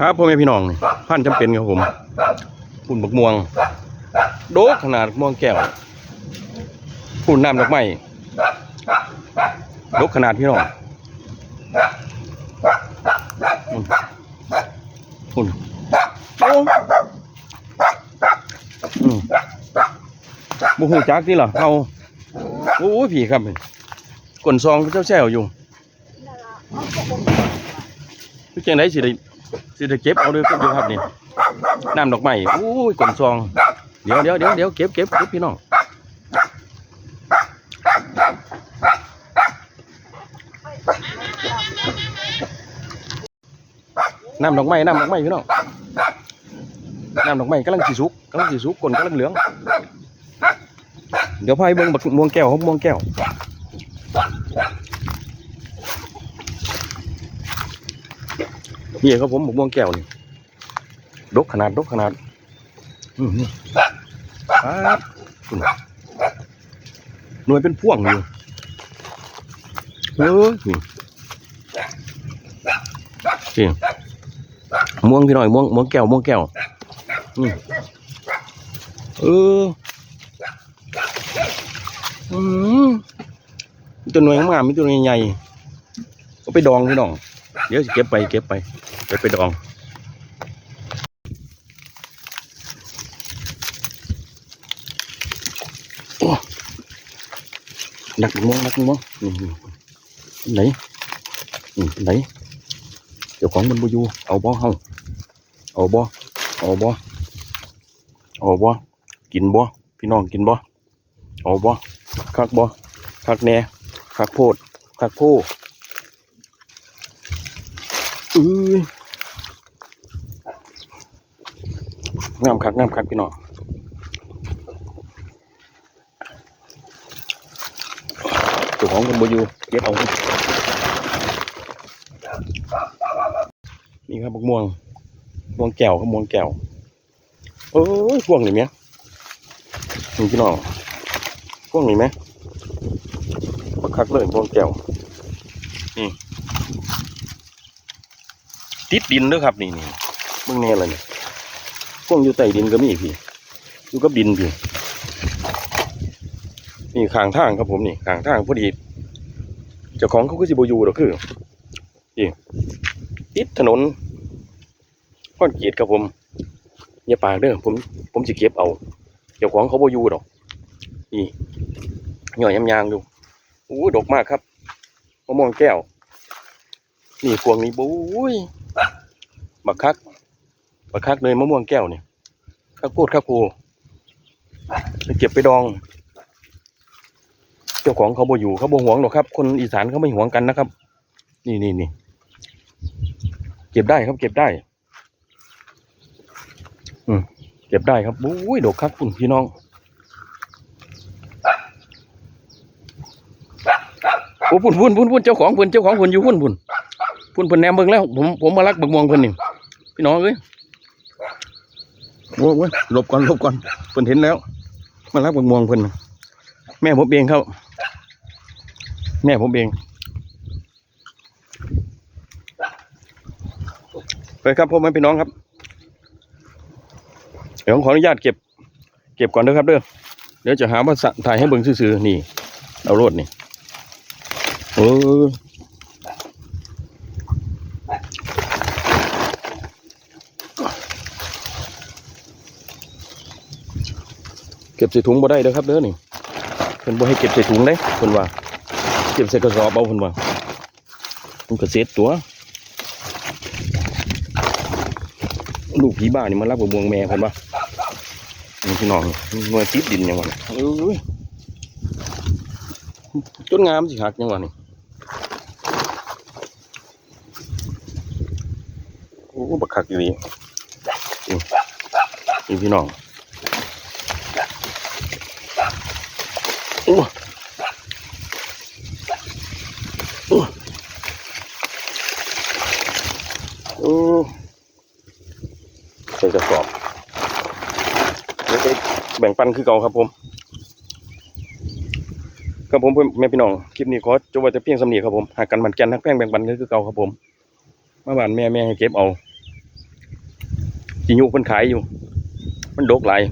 ครับพ่อแม่พี่น้องนี่พันธุ์จำเป็นครับผมปุ่นบักม่วง โดกขนาดม่วงแก้วปุ่นน้ำดอกไม้โดกขนาดพี่น้องปุ่นโอ้บุหูจักที่เหรอเอาโอ้ยพี่ครับกลนซองเจ้าแซวอยู่ จงได้สิได้สิได้เก็บเอาเด้วยครับเดี๋ยวครับนี่น้ำดอกไม้โอ้ยกลนซองเดี๋ยวเดี๋ยวเดี๋ยวเดี๋ยวเก็บเก็บเก็บพี่น้องน้ำดอกไม้น้ำดอกไม้พี่น้องน้ำดอกไม้กำลังสีสุกกำลังสีสุกกลนกำลังเหลือง เดี๋ยวพายเบิ้งบักม่วงแก้วครับม่วงแก้ว นี่ครับผมหมกม่วงแก้วนี่ดกขนาดดกขนาด อืมนี่ครับคุณหน่วยเป็นพ่วงอยู่เฮ้ยนี่นี่ม่วงพี่หน่อยม่วงม่วงแก้วม่วงแก้วเอออืมมีตัวหน่วยงามมีตัวหน่ยใหญ่ๆก็ไปดองพี่น้อง เดี๋ยวเก็บไปเก็บไปเก็บไปดองนักม่วงนักม่วงนี่นี่ไหนไหนเจ้าของมันบูยูเอาบ่เฮาเอาบ่เอาบ่เอาบ่กินบ่พี่น้องกินบ่เอาบ่คักบ่คักแหน่คักโพดคักโพ อืองามคักงามคักพี่น้องเจ้าของคนบอยู่เก็บเอานี่ครับบักม่วงม่วงแก้วครับม่วงแก้วเอ้ยพวงนี่ไหมนี่พี่น้องพวงนี่ไหมบักคักเลยม่วงแก้ว ติดดินด้อครับนี่นี่เบิ่งแน่เลยนี่ยพวกอยู่ใต้ดินก็มีพี่อยู่กับดินพี่นี่ข้างทางครับผมนี่ข้างทางพอดีเจ้าของเขาก็สิบอยู่ดอกคือนี่ติดถนนคอนกรีตครับผมอย่าปากเด้อผมผมสิเก็บเอาเจ้าของเขาบอยู่ดอกนี่หน่อยยำยางอยู่อู้ดกมากครับมะม่วงแก้ว นี่พวงนี้บุ้ย บักคักบักคักเลยมะม่วงแก้วเนี่ยข้าวโพดข้าวโพไปเก็บไปดอง เจ้าของเขาบ่อยู่เขาบ่หวงหรอกครับ คนอีสานเขาไม่หวงกันนะครับ นี่นี่นี่เก็บได้ครับ เก็บได้ อืมเก็บได้ครับบุ้ยดอกคักคุณพี่น้องโอ้พุ่นพุ่นพุ่นพุ่นเจ้าของพุ่นเจ้าของพุ่นอยู่พุ่นพุ่นพุ่นพุ่นแนมเบิ่งแล้ว ผมผมมารักบักม่วงเพิ่นนี่ พี่น้องเอ้ยโว้ยหลบก่อนหลบก่อนเพิ่นเห็นแล้วมารักบักม่วงเพิ่นแม่ผมเองเขาแม่ผมเองไปครับพ่อแม่พี่น้องครับ เดี๋ยวผมขออนุญาตเก็บ เก็บก่อนเด้อครับเด้อเดี๋ยวจะหาว่าสะถ่ายให้เบิ่งซื่อๆนี่ เอารถนี่ เออ เก็บใส่ถุงบ่ได้เด้อครับเด้อนี่เพิ่นบ่ให้เก็บใส่ถุงเด้เพิ่นว่า เก็บใส่กระสอบเอาเพิ่นว่ามันก็เสร็จตัว ลูกผีบ้านี่มันรักบ่บวงแม่เพิ่นว่านี่พี่น้องหน่วยติดดินยังวะนี่อ้ยจนงามสิหักยังวะนี่โอ้บักคักอยู่นี่นี่พี่น้อง อ้โอ้โอ้ใส่กระสอบเดี๋ยวไปแบ่งปันคือเก่าครับผมครับผมแม่พี่น้องคลิปนี้ขอจบไว้แต่เพียงสำเนียครับผมหากกันมันแกนทักแป้งแบ่งปันคือเก่าครับผมมาบ้านแม่แม่ให้เก็บเอาจิยุเพิ่นขายอยู่ มันดกหลาย